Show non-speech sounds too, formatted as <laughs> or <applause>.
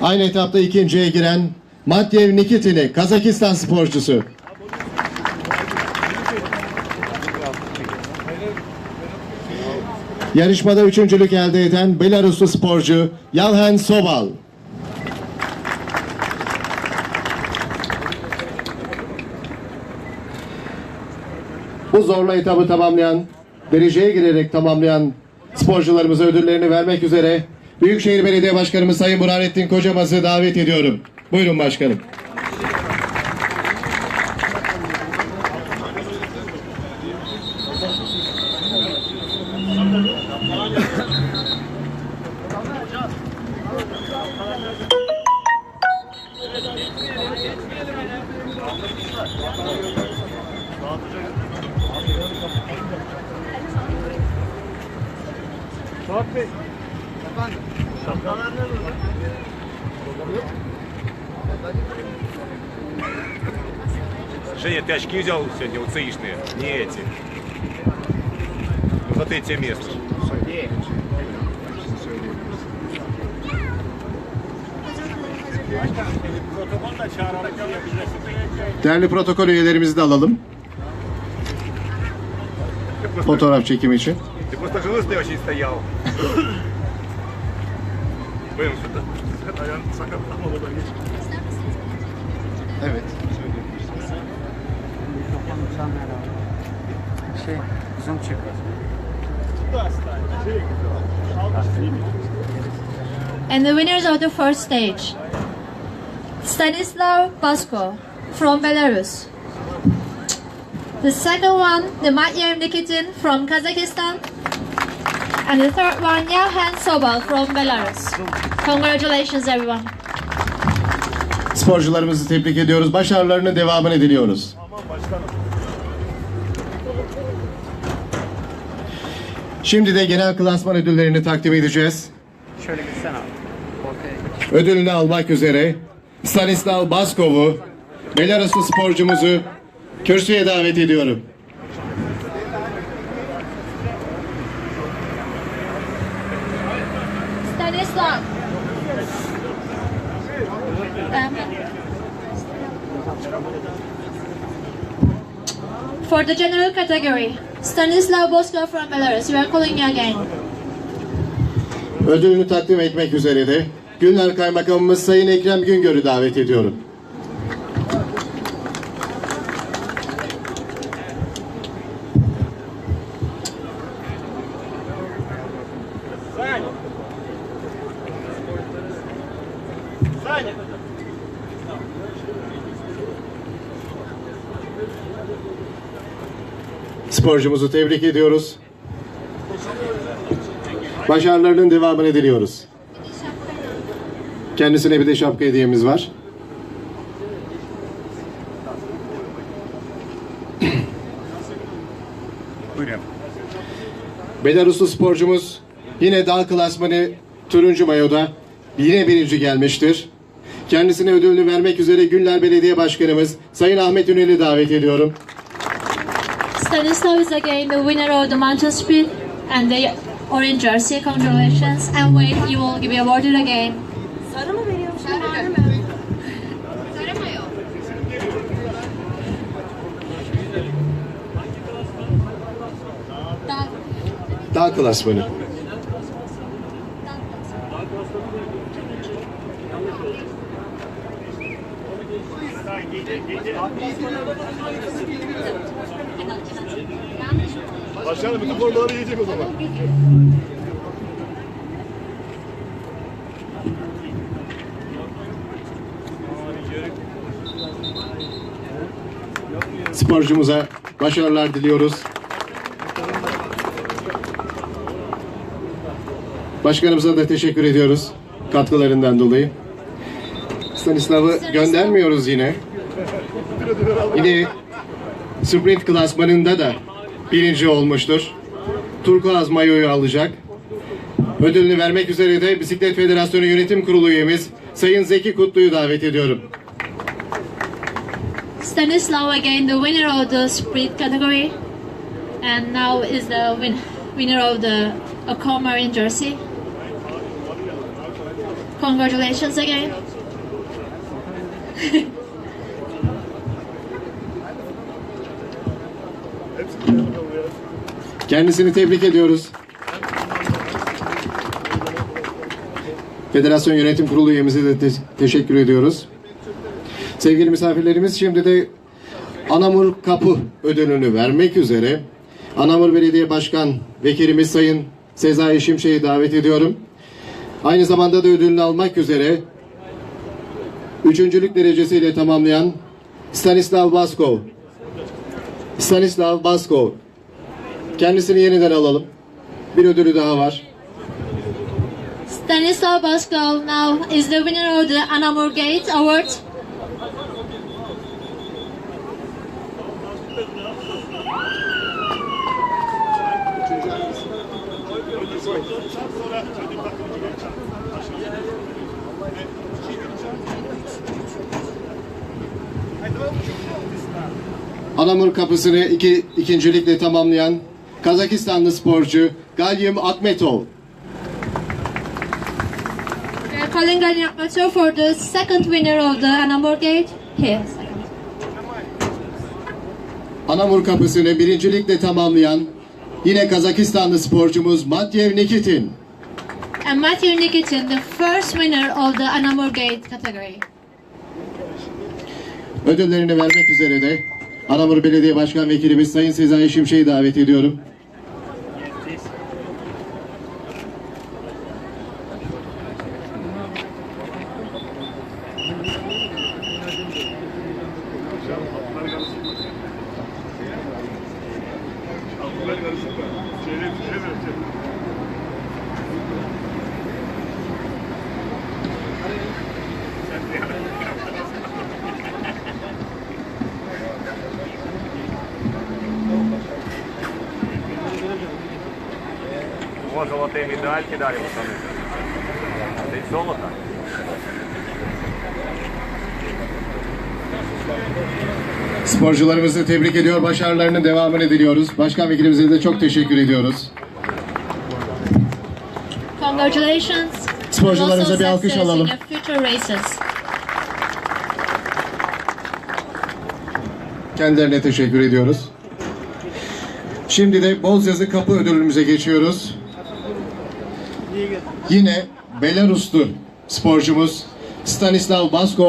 Aynı etapta ikinciye giren Matyev Nikitini Kazakistan sporcusu. Yarışmada üçüncülük elde eden Belaruslu sporcu Yalhen Sobal. Bu zorlu etabı tamamlayan, dereceye girerek tamamlayan sporcularımıza ödüllerini vermek üzere Büyükşehir Belediye Başkanımız Sayın Burhanettin Kocamaz'ı davet ediyorum. Buyurun başkanım Женя, ты очки взял сегодня УЦИшные? Не эти. За третье место. Değerli protokol üyelerimizi de alalım. Fotoğraf çekimi için. Ты просто жилистый очень стоял. Şurada. Sen ayağını geç. Evet. Şey. And the winners of the first stage, Stanislav Basko from Belarus. The second one, the Matyar Nikitin from Kazakhstan. And the third one, Yahan Sobal from Belarus. Congratulations, everyone. Sporcularımızı tebrik ediyoruz. Başarılarının devamını diliyoruz. Şimdi de genel klasman ödüllerini takdim edeceğiz. Şöyle gitsene abi. Ödülünü almak üzere Stanislav Baskov'u, Belaruslu sporcumuzu kürsüye davet ediyorum. Um, for the general category, Stanislav Bosko from Belarus, we are calling you again. Ödülünü takdim etmek üzere de Günler Kaymakamımız Sayın Ekrem Güngör'ü davet ediyorum. Sporcumuzu tebrik ediyoruz. Başarılarının devamını diliyoruz. Kendisine bir de şapka hediyemiz var. Buyurun. Belaruslu sporcumuz yine dal klasmanı turuncu mayoda yine birinci gelmiştir. Kendisine ödülünü vermek üzere Günler Belediye Başkanımız Sayın Ahmet Ünel'i davet ediyorum. Stanislav is again the winner of the mountain speed and the orange jersey. Congratulations. And wait, you will be awarded again. Sarı mı mi? Sarı mı? Dal klasmanı. Başkanım bütün formaları yiyecek o zaman. Sporcumuza başarılar diliyoruz. Başkanımıza da teşekkür ediyoruz katkılarından dolayı. Stanislav'ı göndermiyoruz yine. Yine sprint klasmanında da birinci olmuştur. Turkuaz mayoyu alacak. Ödülünü vermek üzere de Bisiklet Federasyonu Yönetim Kurulu üyemiz Sayın Zeki Kutlu'yu davet ediyorum. Stanislav again the winner of the sprint category. And now is the win- winner of the Aquamarine jersey. Congratulations again. <laughs> Kendisini tebrik ediyoruz. Federasyon Yönetim Kurulu üyemize de te- teşekkür ediyoruz. Sevgili misafirlerimiz şimdi de Anamur Kapı ödülünü vermek üzere Anamur Belediye Başkan Vekilimiz Sayın Sezai Şimşek'i davet ediyorum. Aynı zamanda da ödülünü almak üzere üçüncülük derecesiyle tamamlayan Stanislav Baskov. Stanislav Baskov. Kendisini yeniden alalım. Bir ödülü daha var. Stanislav Baskov now is the winner of the Anamur Gate Award. Anamur kapısını iki, ikincilikle tamamlayan Kazakistanlı sporcu Galyum Akmetov. We are calling Gani Akmatov for the second winner of the Anamur Gate. Here. Anamur kapısını birincilikle tamamlayan yine Kazakistanlı sporcumuz Matyev Nikitin. And Matthew Nikitin, the first winner of the Anamur Gate category. Ödüllerini vermek üzere de Anamur Belediye Başkan Vekilimiz Sayın Sezai Şimşek'i davet ediyorum. О, золотые медальки дали, пацаны. Здесь золото. Sporcularımızı tebrik ediyor, başarılarının devamını diliyoruz. Başkan Vekilimize de çok teşekkür ediyoruz. Congratulations. Sporcularımıza and bir also alkış success alalım. In the future races. Kendilerine teşekkür ediyoruz. Şimdi de Bozyazı Kapı ödülümüze geçiyoruz. Yine Belaruslu sporcumuz Stanislav Baskov